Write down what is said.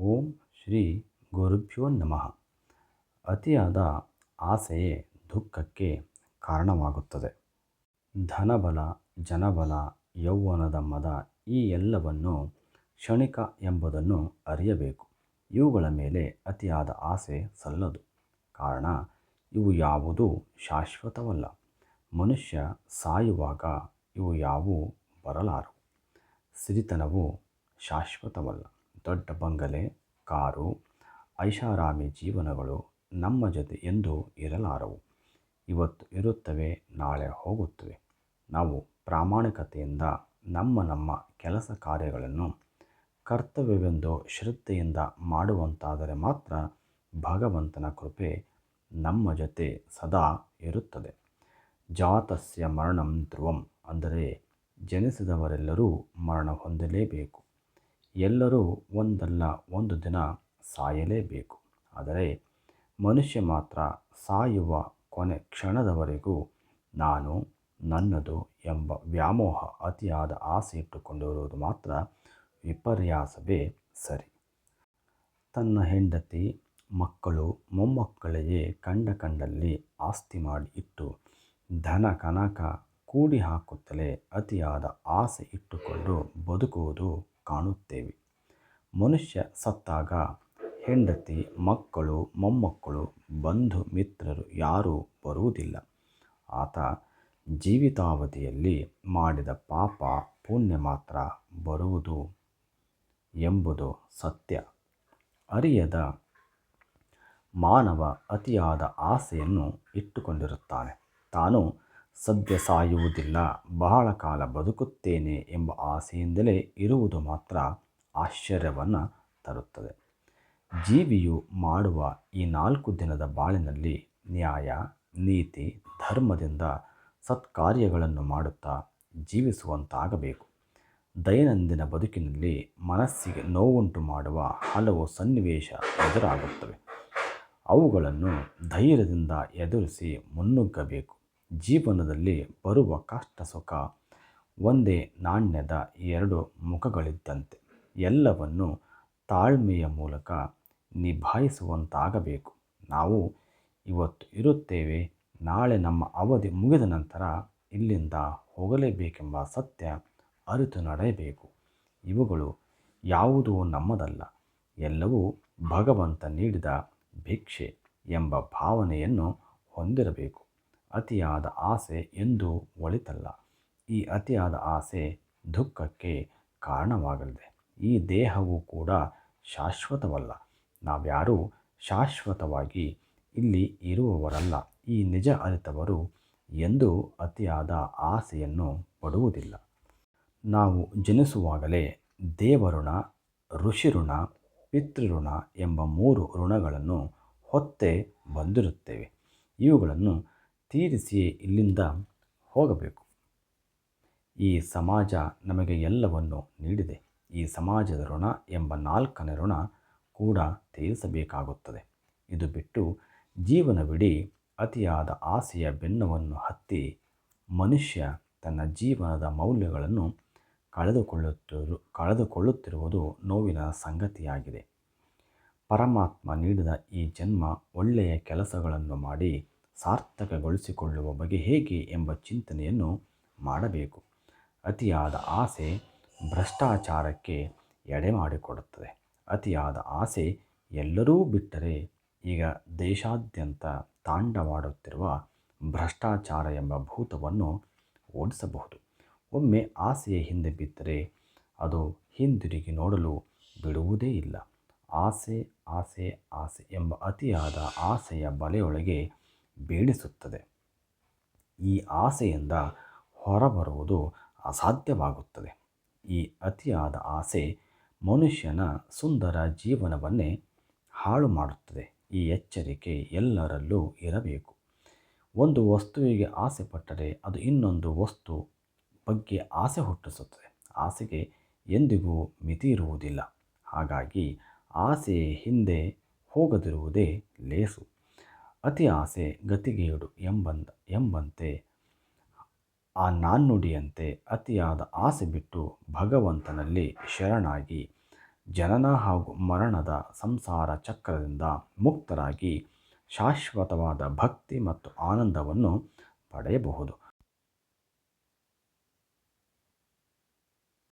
ಓಂ ಶ್ರೀ ಗುರುಭ್ಯೋ ನಮಃ. ಅತಿಯಾದ ಆಸೆಯೇ ದುಃಖಕ್ಕೆ ಕಾರಣವಾಗುತ್ತದೆ. ಧನಬಲ, ಜನಬಲ, ಯೌವನದ ಮದ ಈ ಎಲ್ಲವನ್ನು ಕ್ಷಣಿಕ ಎಂಬುದನ್ನು ಅರಿಯಬೇಕು. ಇವುಗಳ ಮೇಲೆ ಅತಿಯಾದ ಆಸೆ ಸಲ್ಲದು. ಕಾರಣ, ಇವು ಯಾವುದೂ ಶಾಶ್ವತವಲ್ಲ. ಮನುಷ್ಯ ಸಾಯುವಾಗ ಇವು ಯಾವುವು ಬರಲಾರವು ಸಿರಿತನವು ಶಾಶ್ವತವಲ್ಲ. ದೊಡ್ಡ ಬಂಗಲೆ, ಕಾರು, ಐಷಾರಾಮಿ ಜೀವನಗಳು ನಮ್ಮ ಜೊತೆ ಎಂದೂ ಇರಲಾರವು. ಇವತ್ತು ಇರುತ್ತವೆ, ನಾಳೆ ಹೋಗುತ್ತವೆ. ನಾವು ಪ್ರಾಮಾಣಿಕತೆಯಿಂದ ನಮ್ಮ ನಮ್ಮ ಕೆಲಸ ಕಾರ್ಯಗಳನ್ನು ಕರ್ತವ್ಯವೆಂದು ಶ್ರದ್ಧೆಯಿಂದ ಮಾಡುವಂತಾದರೆ ಮಾತ್ರ ಭಗವಂತನ ಕೃಪೆ ನಮ್ಮ ಜೊತೆ ಸದಾ ಇರುತ್ತದೆ. ಜಾತಸ್ಯ ಮರಣಂ ಧ್ರುವಂ ಅಂದರೆ ಜನಿಸಿದವರೆಲ್ಲರೂ ಮರಣ ಹೊಂದಲೇಬೇಕು. ಎಲ್ಲರೂ ಒಂದಲ್ಲ, ಒಂದು ದಿನ ಸಾಯಲೇಬೇಕು. ಆದರೆ ಮನುಷ್ಯ ಮಾತ್ರ ಸಾಯುವ ಕೊನೆ ಕ್ಷಣದವರೆಗೂ ನಾನು ನನ್ನದು ಎಂಬ ವ್ಯಾಮೋಹ ಅತಿಯಾದ ಆಸೆ ಇಟ್ಟುಕೊಂಡಿರುವುದು ಮಾತ್ರ ವಿಪರ್ಯಾಸವೇ ಸರಿ. ತನ್ನ ಹೆಂಡತಿ, ಮಕ್ಕಳು, ಮೊಮ್ಮಕ್ಕಳಿಗೆ ಕಂಡ ಕಂಡಲ್ಲಿ ಆಸ್ತಿ ಮಾಡಿ ಇಟ್ಟು ಧನ ಕನಕ ಕೂಡಿ ಹಾಕುತ್ತಲೇ ಅತಿಯಾದ ಆಸೆ ಇಟ್ಟುಕೊಂಡು ಬದುಕುವುದು ಕಾಣುತ್ತೇವೆ. ಮನುಷ್ಯ ಸತ್ತಾಗ ಹೆಂಡತಿ, ಮಕ್ಕಳು, ಮೊಮ್ಮಕ್ಕಳು, ಬಂಧು ಮಿತ್ರರು ಯಾರೂ ಬರುವುದಿಲ್ಲ. ಆತ ಜೀವಿತಾವಧಿಯಲ್ಲಿ ಮಾಡಿದ ಪಾಪ ಪುಣ್ಯ ಮಾತ್ರ ಬರುವುದು ಎಂಬುದು ಸತ್ಯ. ಅರಿಯದ ಮಾನವ ಅತಿಯಾದ ಆಸೆಯನ್ನು ಇಟ್ಟುಕೊಂಡಿರುತ್ತಾನೆ. ತಾನು ಸದ್ಯ ಸಾಯುವುದಿಲ್ಲ. ಬಹಳ ಕಾಲ ಬದುಕುತ್ತೇನೆ ಎಂಬ ಆಸೆಯಿಂದಲೇ ಇರುವುದು ಮಾತ್ರ ಆಶ್ಚರ್ಯವನ್ನು ತರುತ್ತದೆ. ಜೀವಿಯು ಮಾಡುವ ಈ ನಾಲ್ಕು ದಿನದ ಬಾಳಿನಲ್ಲಿ ನ್ಯಾಯ, ನೀತಿ, ಧರ್ಮದಿಂದ ಸತ್ಕಾರ್ಯಗಳನ್ನು ಮಾಡುತ್ತಾ ಜೀವಿಸುವಂತಾಗಬೇಕು. ದೈನಂದಿನ ಬದುಕಿನಲ್ಲಿ ಮನಸ್ಸಿಗೆ ನೋವುಂಟು ಮಾಡುವ ಹಲವು ಸನ್ನಿವೇಶ ಎದುರಾಗುತ್ತವೆ. ಅವುಗಳನ್ನು ಧೈರ್ಯದಿಂದ ಎದುರಿಸಿ ಮುನ್ನುಗ್ಗಬೇಕು. ಜೀವನದಲ್ಲಿ ಬರುವ ಕಷ್ಟ ಸುಖ ಒಂದೇ ನಾಣ್ಯದ ಎರಡು ಮುಖಗಳಿದ್ದಂತೆ. ಎಲ್ಲವನ್ನು ತಾಳ್ಮೆಯ ಮೂಲಕ ನಿಭಾಯಿಸುವಂತಾಗಬೇಕು. ನಾವು ಇವತ್ತು ಇರುತ್ತೇವೆ, ನಾಳೆ ನಮ್ಮ ಅವಧಿ ಮುಗಿದ ನಂತರ ಇಲ್ಲಿಂದ ಹೋಗಲೇಬೇಕೆಂಬ ಸತ್ಯ ಅರಿತು ನಡೆಯಬೇಕು. ಇವುಗಳು ಯಾವುದೂ ನಮ್ಮದಲ್ಲ, ಎಲ್ಲವೂ ಭಗವಂತ ನೀಡಿದ ಭಿಕ್ಷೆ ಎಂಬ ಭಾವನೆಯನ್ನು ಹೊಂದಿರಬೇಕು. ಅತಿಯಾದ ಆಸೆ ಎಂದು ಒಳಿತಲ್ಲ. ಈ ಅತಿಯಾದ ಆಸೆ ದುಃಖಕ್ಕೆ ಕಾರಣವಾಗಲಿದೆ. ಈ ದೇಹವು ಕೂಡ ಶಾಶ್ವತವಲ್ಲ. ನಾವ್ಯಾರೂ ಶಾಶ್ವತವಾಗಿ ಇಲ್ಲಿ ಇರುವವರಲ್ಲ. ಈ ನಿಜ ಅರಿತವರು ಎಂದೂ ಅತಿಯಾದ ಆಸೆಯನ್ನು ಪಡುವುದಿಲ್ಲ. ನಾವು ಜನಿಸುವಾಗಲೇ ದೇವಋಣ, ಋಷಿಋಣ, ಪಿತೃಋಣ ಎಂಬ ಮೂರು ಋಣಗಳನ್ನು ಹೊತ್ತೇ ಬಂದಿರುತ್ತೇವೆ. ಇವುಗಳನ್ನು ತೀರಿಸಿಯೇ ಇಲ್ಲಿಂದ ಹೋಗಬೇಕು. ಈ ಸಮಾಜ ನಮಗೆ ಎಲ್ಲವನ್ನು ನೀಡಿದೆ. ಈ ಸಮಾಜದ ಋಣ ಎಂಬ ನಾಲ್ಕನೇ ಋಣ ಕೂಡ ತೀರಿಸಬೇಕಾಗುತ್ತದೆ. ಇದು ಬಿಟ್ಟು ಜೀವನವಿಡೀ ಅತಿಯಾದ ಆಸೆಯ ಬೆನ್ನವನ್ನು ಹತ್ತಿ ಮನುಷ್ಯ ತನ್ನ ಜೀವನದ ಮೌಲ್ಯಗಳನ್ನು ಕಳೆದುಕೊಳ್ಳುತ್ತಿರು, ಕಳೆದುಕೊಳ್ಳುತ್ತಿರುವುದು ನೋವಿನ ಸಂಗತಿಯಾಗಿದೆ. ಪರಮಾತ್ಮ ನೀಡಿದ ಈ ಜನ್ಮ ಒಳ್ಳೆಯ ಕೆಲಸಗಳನ್ನು ಮಾಡಿ ಸಾರ್ಥಕಗೊಳಿಸಿಕೊಳ್ಳುವ ಬಗೆ ಹೇಗೆ ಎಂಬ ಚಿಂತನೆಯನ್ನು ಮಾಡಬೇಕು. ಅತಿಯಾದ ಆಸೆ ಭ್ರಷ್ಟಾಚಾರಕ್ಕೆ ಎಡೆ ಮಾಡಿಕೊಡುತ್ತದೆ ಅತಿಯಾದ ಆಸೆ ಎಲ್ಲರೂ ಬಿಟ್ಟರೆ ಈಗ ದೇಶಾದ್ಯಂತ ತಾಂಡವಾಡುತ್ತಿರುವ ಭ್ರಷ್ಟಾಚಾರ ಎಂಬ ಭೂತವನ್ನು ಓಡಿಸಬಹುದು. ಒಮ್ಮೆ ಆಸೆಯ ಹಿಂದೆ ಬಿದ್ದರೆ ಅದು ಹಿಂದಿರುಗಿ ನೋಡಲು ಬಿಡುವುದೇ ಇಲ್ಲ. ಆಸೆ ಆಸೆ ಆಸೆ ಎಂಬ ಅತಿಯಾದ ಆಸೆಯ ಬಲೆಯೊಳಗೆ ಬೀಳಿಸುತ್ತದೆ ಈ ಆಸೆಯಿಂದ ಹೊರಬರುವುದು ಅಸಾಧ್ಯವಾಗುತ್ತದೆ. ಈ ಅತಿಯಾದ ಆಸೆ ಮನುಷ್ಯನ ಸುಂದರ ಜೀವನವನ್ನೇ ಹಾಳು ಮಾಡುತ್ತದೆ. ಈ ಎಚ್ಚರಿಕೆ ಎಲ್ಲರಲ್ಲೂ ಇರಬೇಕು. ಒಂದು ವಸ್ತುವಿಗೆ ಆಸೆ ಪಟ್ಟರೆ ಅದು ಇನ್ನೊಂದು ವಸ್ತು ಬಗ್ಗೆ ಆಸೆ ಹುಟ್ಟಿಸುತ್ತದೆ. ಆಸೆಗೆ ಎಂದಿಗೂ ಮಿತಿ ಇರುವುದಿಲ್ಲ ಹಾಗಾಗಿ ಆಸೆ ಹಿಂದೆ ಹೋಗದಿರುವುದೇ ಲೇಸು. ಅತಿ ಆಸೆ ಗತಿಗೇಡು ಎಂಬಂದ, ಎಂಬಂತೆ ಆ ನಾಣ್ಣುಡಿಯಂತೆ ಅತಿಯಾದ ಆಸೆ ಬಿಟ್ಟು ಭಗವಂತನಲ್ಲಿ ಶರಣಾಗಿ ಜನನ ಹಾಗೂ ಮರಣದ ಸಂಸಾರ ಚಕ್ರದಿಂದ ಮುಕ್ತರಾಗಿ ಶಾಶ್ವತವಾದ ಭಕ್ತಿ ಮತ್ತು ಆನಂದವನ್ನು ಪಡೆಯಬಹುದು.